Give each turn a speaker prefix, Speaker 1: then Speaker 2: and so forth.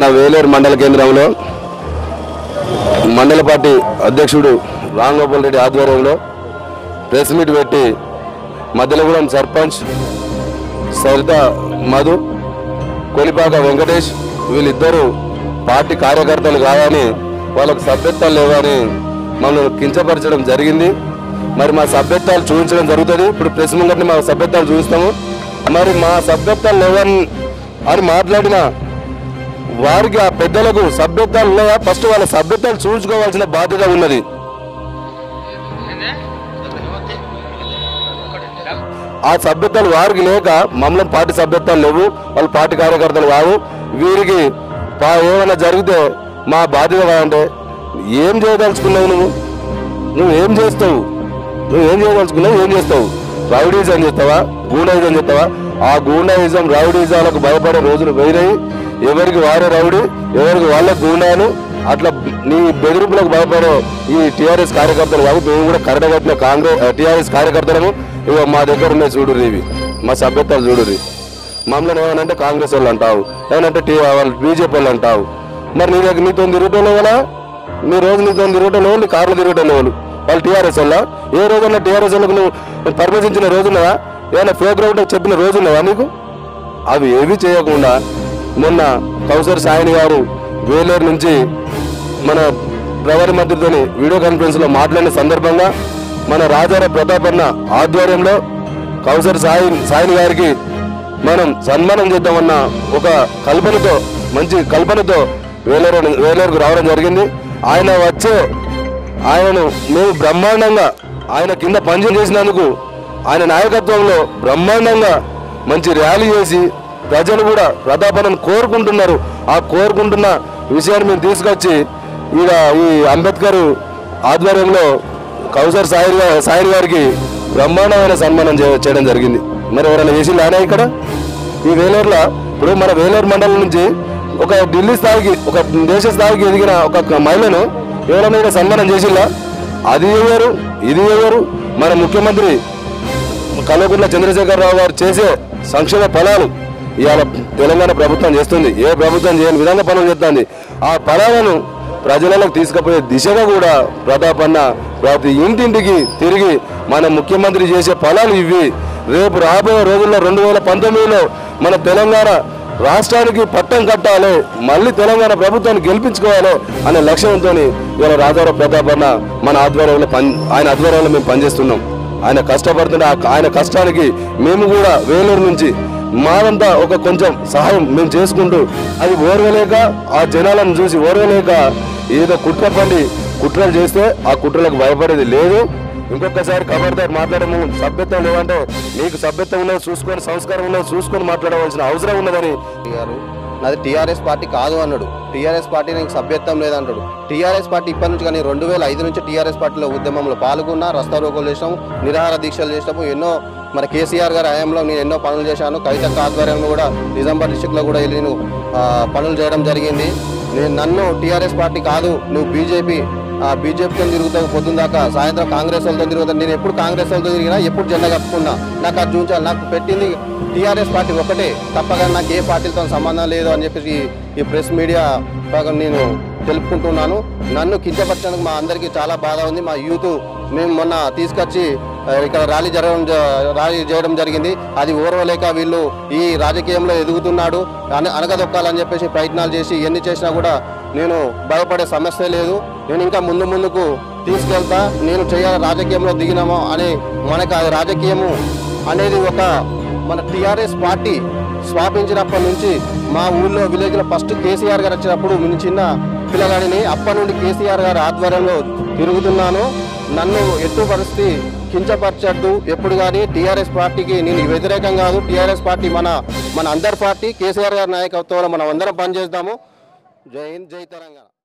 Speaker 1: నా వేలేరు మండల కేంద్రంలో మండల పార్టీ అధ్యక్షుడు రాంగోపాల్ రెడ్డి ఆధ్వర్యంలో ప్రెస్ మీట్ పెట్టి మధ్యలగూడెం సర్పంచ్ సరిత మధు కొలిపాక వెంకటేష్ వీళ్ళిద్దరూ పార్టీ కార్యకర్తలు కాదని వాళ్ళకు సభ్యత్వాలు లేవని మమ్మల్ని కించపరచడం జరిగింది. మరి మా సభ్యత్వాలు చూపించడం జరుగుతుంది. ఇప్పుడు ప్రెస్ ముంగట్ని మా సభ్యత్వాలు చూపిస్తాము. మరి మా సభ్యత్వాలు లేవని అని మాట్లాడిన వారికి ఆ పెద్దలకు సభ్యత్వాలు ఉన్నాయా? ఫస్ట్ వాళ్ళ సభ్యత్వాలు చూపించుకోవాల్సిన బాధ్యత ఉన్నది. ఆ సభ్యత్వాలు వారికి లేక మమ్మల్ని పార్టీ సభ్యత్వాలు లేవు. వాళ్ళు పార్టీ కార్యకర్తలు కావు. వీరికి పా- ఏమైనా జరిగితే మా బాధ్యత కాదంటే ఏం చేయదలుచుకున్నావు నువ్వు? నువ్వు ఏం చేస్తావు? తలుచుకున్నావు ఏం చేస్తావు? రౌడీజం చేస్తావా? గూండాయిజం చేస్తావా? ఆ గూండాయిజం రౌడీజాలకు భయపడే రోజులు పోయినాయి ఎవరికి వారే రౌడీ ఎవరికి వాళ్ళ గూండాను అట్లా నీ బెదిరింపులకు భయపడే ఈ టీఆర్ఎస్ కార్యకర్తలు కాదు మేము కూడా కరెక్ట్ కట్టిన కాంగ్రెస్ టీఆర్ఎస్ కార్యకర్తలము ఇవి మా దగ్గర ఉన్నాయి చూడు ఇవి మా సభ్యత్వాలు చూడురు మమ్మల్ని ఏమనంటే కాంగ్రెస్ వాళ్ళు అంటావు ఏమనంటే టీ వాళ్ళు బీజేపీ వాళ్ళు అంటావు. మరి నీ దగ్గర నీతో తిరుగుటోళ్ళు కదా? నీ రోజు నీతో తిరుగుటోళ్ళు వాళ్ళు కార్లు తిరుగుటోళ్ళు వాళ్ళు. వాళ్ళు టీఆర్ఎస్ వల్ల ఏ రోజన్నా టీఆర్ఎస్ వాళ్ళకు నువ్వు పర్మిషించిన రోజున్నదా ఏమైనా ఫేక్ చెప్పిన రోజున్నదా నీకు? అవి ఏవి చేయకుండా మొన్న కౌసర్ సాయిని గారు వేలేరు నుంచి మన ప్రధాన మంత్రితోని వీడియో కాన్ఫరెన్స్లో మాట్లాడిన సందర్భంగా మన రాజార ప్రతాపన్న ఆధ్వర్యంలో కౌసర్ సాయి సాయిని గారికి మనం సన్మానం చేద్దామన్న ఒక కల్పనతో మంచి కల్పనతో వేలేరు వేలేరుకు రావడం జరిగింది. ఆయన వచ్చే ఆయనను మేము బ్రహ్మాండంగా ఆయన కింద పనిచేసి చేసినందుకు ఆయన నాయకత్వంలో బ్రహ్మాండంగా మంచి ర్యాలీ చేసి ప్రజలు కూడా ప్రతాపనను కోరుకుంటున్నారు. ఆ కోరుకుంటున్న విషయాన్ని మేము తీసుకొచ్చి ఇక ఈ అంబేద్కర్ ఆధ్వర్యంలో కౌసర్ సాయి సాయి గారికి బ్రహ్మాండమైన సన్మానం చేయడం జరిగింది. మరి ఎవరైనా వేసి ఆయన ఇక్కడ? ఈ వేలూరులో ఇప్పుడు మన వేలూరు మండలం నుంచి ఒక ఢిల్లీ స్థాయికి ఒక దేశ స్థాయికి ఎదిగిన ఒక మహిళను ఎవరైనా ఇక్కడ సన్మానం చేసిందా అది ఎవరు ఇది ఎవరు మన ముఖ్యమంత్రి కల్వకుంట్ల చంద్రశేఖరరావు గారు చేసే సంక్షేమ ఫలాలు ఇవాళ తెలంగాణ ప్రభుత్వం చేస్తుంది. ఏ ప్రభుత్వం చేయని విధంగా పనులు చేస్తుంది. ఆ ఫలాలను ప్రజలకు తీసుకుపోయే దిశగా కూడా ప్రతాప్ అన్న ప్రతి ఇంటింటికి తిరిగి మన ముఖ్యమంత్రి చేసే ఫలాలు ఇవి. రేపు రాబోయే రోజుల్లో రెండు వేల పంతొమ్మిదిలో మన తెలంగాణ రాష్ట్రానికి పట్టం కట్టాలి మళ్ళీ తెలంగాణ ప్రభుత్వాన్ని గెలిపించుకోవాలి అనే లక్ష్యంతో ఇవాళ రాజారావు ప్రతాప్ అన్న మన ఆధ్వర్యంలో పని ఆయన ఆధ్వర్యంలో మేము పనిచేస్తున్నాం. ఆయన కష్టపడుతున్న ఆ- ఆయన కష్టానికి మేము కూడా వేలూరు నుంచి మాదంతా ఒక కొంచెం సహాయం మేము చేసుకుంటూ అది ఓర్వలేక ఆ జనాలను చూసి ఓర్వలేక ఏదో కుట్ర పండి కుట్రలు చేస్తే ఆ కుట్రలకు భయపడేది లేదు. ఇంకొకసారి ఖబర్దార్ మాట్లాడము. సభ్యత్వం లేదంటే నీకు సభ్యత్వం ఉన్నది చూసుకొని సంస్కారం ఉన్నది చూసుకొని మాట్లాడవలసిన అవసరం ఉన్నదని.
Speaker 2: గారు నాది టీఆర్ఎస్ పార్టీ కాదు అన్నాడు. టీఆర్ఎస్ పార్టీ నీకు సభ్యత్వం లేదంటాడు. టీఆర్ఎస్ పార్టీ ఇప్పటి నుంచి కానీ రెండు వేల ఐదు నుంచి టీఆర్ఎస్ పార్టీలో ఉద్యమంలో పాల్గొన్నా రస్తా రోగులు చేసినాము నిరాహార దీక్షలు చేసినాము ఎన్నో మన కేసీఆర్ గారి హయాంలో నేను ఎన్నో పనులు చేశాను. కవిత ఆధ్వర్యంలో కూడా నిజామాబాద్ డిస్టిక్లో కూడా వెళ్ళి నేను పనులు చేయడం జరిగింది. నేను నన్ను టీఆర్ఎస్ పార్టీ కాదు నువ్వు బీజేపీ ఆ బీజేపీతో తిరుగుతావు పొద్దున్న దాకా సాయంత్రం కాంగ్రెస్ వాళ్ళతో తిరుగుతాను నేను ఎప్పుడు కాంగ్రెస్ వాళ్ళతో తిరిగినా ఎప్పుడు జెండా కప్పుకున్నా. నాకు అది చూపించాలి నాకు పెట్టింది టీఆర్ఎస్ పార్టీ ఒకటే. తప్పగా నాకు ఏ పార్టీలతో సంబంధం లేదు అని చెప్పేసి ఈ ప్రెస్ మీడియా నేను తెలుపుకుంటున్నాను. నన్ను కించపరచడానికి మా అందరికీ చాలా బాధ ఉంది. మా యూత్ మేము మొన్న తీసుకొచ్చి ఇక్కడ ర్యాలీ జరగడం ర్యాలీ చేయడం జరిగింది. అది ఓర్వలేక వీళ్ళు ఈ రాజకీయంలో ఎదుగుతున్నాడు. అనగదొక్కాలని చెప్పేసి ప్రయత్నాలు చేసి ఎన్ని చేసినా కూడా నేను భయపడే సమస్య లేదు. నేను ఇంకా ముందు ముందుకు తీసుకెళ్తా. నేను చేయాలి రాజకీయంలో దిగినామో అని మనకు అది రాజకీయము అనేది ఒక మన టిఆర్ఎస్ పార్టీ స్థాపించినప్పటి నుంచి మా ఊళ్ళో విలేజ్లో ఫస్ట్ కేసీఆర్ గారు వచ్చినప్పుడు నేను చిన్న పిల్లగాడిని అప్పటి నుండి కేసీఆర్ గారి ఆధ్వర్యంలో తిరుగుతున్నాను. నన్ను ఎట్టు పరిస్థితి కించపరచద్దు. ఎప్పుడు కానీ టీఆర్ఎస్ పార్టీకి నేను వ్యతిరేకం కాదు. టీఆర్ఎస్ పార్టీ మన మన అందరి పార్టీ. కేసీఆర్ గారి నాయకత్వంలో మనం అందరం పనిచేద్దాము జై హింద్ జై తెలంగాణ.